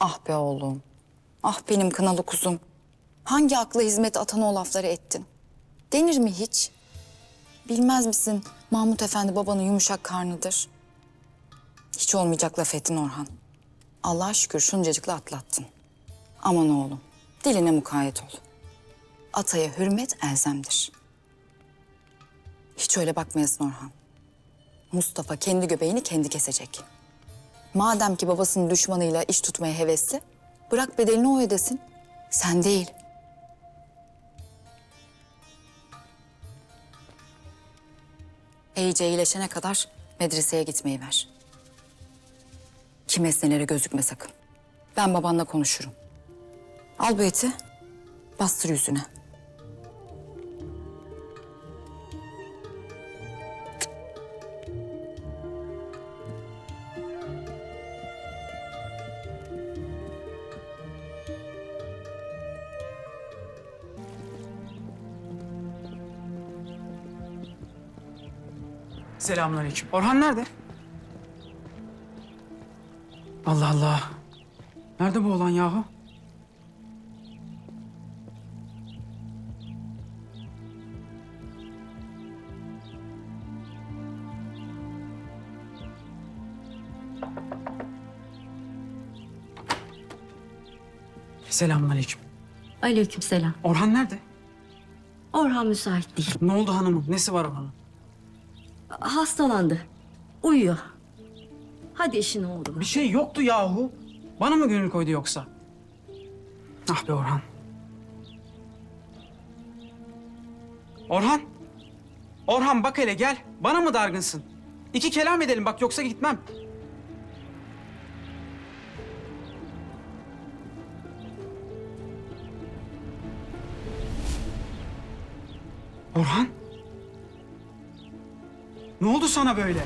Ah be oğlum. Ah benim kınalı kuzum. Hangi akla hizmet atan o lafları ettin? Denir mi hiç? Bilmez misin Mahmut Efendi babanın yumuşak karnıdır. Hiç olmayacak laf ettin Orhan. Allah'a şükür şuncacıkla atlattın. Aman oğlum, diline mukayyet ol. Ataya hürmet elzemdir. Hiç öyle bakmayasın Orhan. Mustafa kendi göbeğini kendi kesecek. Madem ki babasının düşmanıyla iş tutmaya hevesli, bırak bedelini o ödesin. Sen değil. İyice iyileşene kadar medreseye gitmeyi ver. Kim esnelere gözükme sakın. Ben babanla konuşurum. Al bu eti, bastır yüzüne. Selamünaleyküm. Orhan nerede? Allah Allah. Nerede bu olan yahu? Selamünaleyküm. Aleykümselam. Orhan nerede? Orhan müsait değil. Ne oldu hanımım? Nesi var Orhan'ın? Hastalandı. Uyuyor. Hadi işin oldu. Bir şey yoktu yahu. Bana mı gönül koydu yoksa? Ah be Orhan. Orhan. Orhan bak hele gel. Bana mı dargınsın? İki kelam edelim bak yoksa gitmem. Orhan. Ne oldu sana böyle?